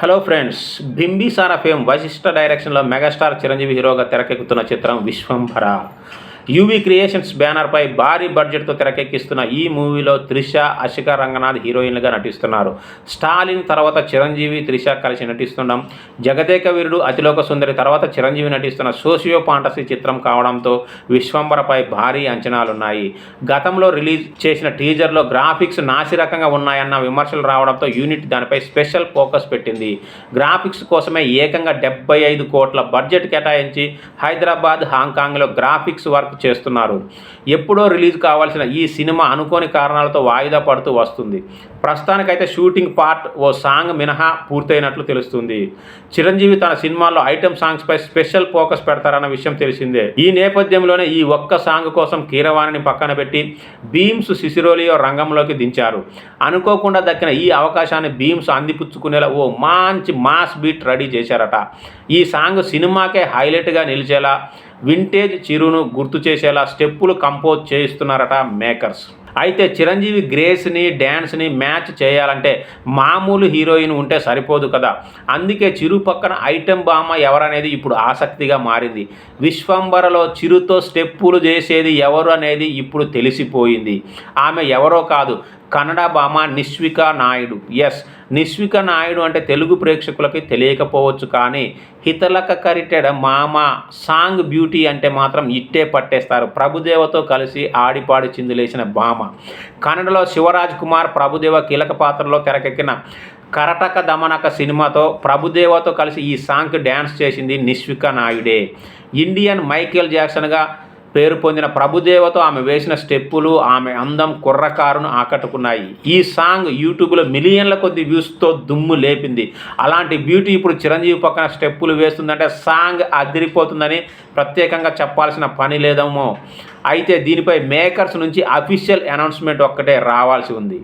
Hello friends Bimbisara fame Vassishta డైరెక్షన్లో megastar Chiranjeevi హీరోగా తెరకెక్కుతున్న చిత్రం విశ్వంభర. యూవీ క్రియేషన్స్ బ్యానర్పై భారీ బడ్జెట్తో తెరకెక్కిస్తున్న ఈ మూవీలో త్రిష అశిక రంగనాథ్ హీరోయిన్లుగా నటిస్తున్నారు. స్టాలిన్ తర్వాత చిరంజీవి త్రిష కలిసి నటిస్తుండడం జగదేక వీరుడు అతిలోక సుందరి తర్వాత చిరంజీవి నటిస్తున్న సోషియో ఫాంటసీ చిత్రం కావడంతో విశ్వంబరపై భారీ అంచనాలున్నాయి. గతంలో రిలీజ్ చేసిన టీజర్లో గ్రాఫిక్స్ నాసిరకంగా ఉన్నాయన్న విమర్శలు రావడంతో యూనిట్ దానిపై స్పెషల్ ఫోకస్ పెట్టింది. గ్రాఫిక్స్ కోసమే ఏకంగా డెబ్బై ఐదు కోట్ల బడ్జెట్ కేటాయించి హైదరాబాద్ హాంకాంగ్లో గ్రాఫిక్స్ వర్క్ చేస్తున్నారు. ఎప్పుడో రిలీజ్ కావాల్సిన ఈ సినిమా అనుకోని కారణాలతో వాయిదా పడుతూ వస్తుంది. ప్రస్తుతానికైతే షూటింగ్ పార్ట్ ఓ సాంగ్ మినహా పూర్తయినట్లు తెలుస్తుంది. చిరంజీవి తన సినిమాల్లో ఐటమ్ సాంగ్స్పై స్పెషల్ ఫోకస్ పెడతారన్న విషయం తెలిసిందే. ఈ నేపథ్యంలోనే ఈ ఒక్క సాంగ్ కోసం కీరవాణిని పక్కన పెట్టి భీమ్స్ సిసిరోలియో రంగంలోకి దించారు. అనుకోకుండా దక్కిన ఈ అవకాశాన్ని భీమ్స్ అందిపుచ్చుకునేలా ఓ మంచి మాస్ బీట్ రెడీ చేశారట. ఈ సాంగ్ సినిమాకే హైలైట్గా నిలిచేలా వింటేజ్ చిరును గుర్తు చేసేలా స్టెప్పులు కంపోజ్ చేయిస్తున్నారట మేకర్స్. అయితే చిరంజీవి గ్రేస్ని డ్యాన్స్ని మ్యాచ్ చేయాలంటే మామూలు హీరోయిన్ ఉంటే సరిపోదు కదా. అందుకే చిరు పక్కన ఐటెం బామ్మ ఎవరనేది ఇప్పుడు ఆసక్తిగా మారింది. విశ్వంబరలో చిరుతో స్టెప్పులు చేసేది ఎవరు అనేది ఇప్పుడు తెలిసిపోయింది. ఆమె ఎవరో కాదు కన్నడ భామ నిశ్విక నాయుడు. ఎస్ నిశ్విక నాయుడు అంటే తెలుగు ప్రేక్షకులకి తెలియకపోవచ్చు కానీ హితలక కరిటెడ్ మామ సాంగ్ బ్యూటీ అంటే మాత్రం ఇట్టే పట్టేస్తారు. ప్రభుదేవతో కలిసి ఆడిపాడి చిందులేసిన భామ కన్నడలో శివరాజ్ కుమార్ ప్రభుదేవ కీలక పాత్రలో తెరకెక్కిన కరటక దమనక సినిమాతో ప్రభుదేవతో కలిసి ఈ సాంగ్కి డ్యాన్స్ చేసింది నిశ్విక నాయుడే. ఇండియన్ మైకేల్ జాక్సన్గా పేరు పొందిన ప్రభుదేవతో ఆమె వేసిన స్టెప్పులు ఆమె అందం కుర్రకారును ఆకట్టుకున్నాయి. ఈ సాంగ్ యూట్యూబ్లో మిలియన్ల కొద్ది వ్యూస్తో దుమ్ము లేపింది. అలాంటి బ్యూటీ ఇప్పుడు చిరంజీవి పక్కన స్టెప్పులు వేస్తుందంటే సాంగ్ అదిరిపోతుందని ప్రత్యేకంగా చెప్పాల్సిన పని లేదేమో. అయితే దీనిపై మేకర్స్ నుంచి అఫీషియల్ అనౌన్స్మెంట్ ఒక్కటే రావాల్సి ఉంది.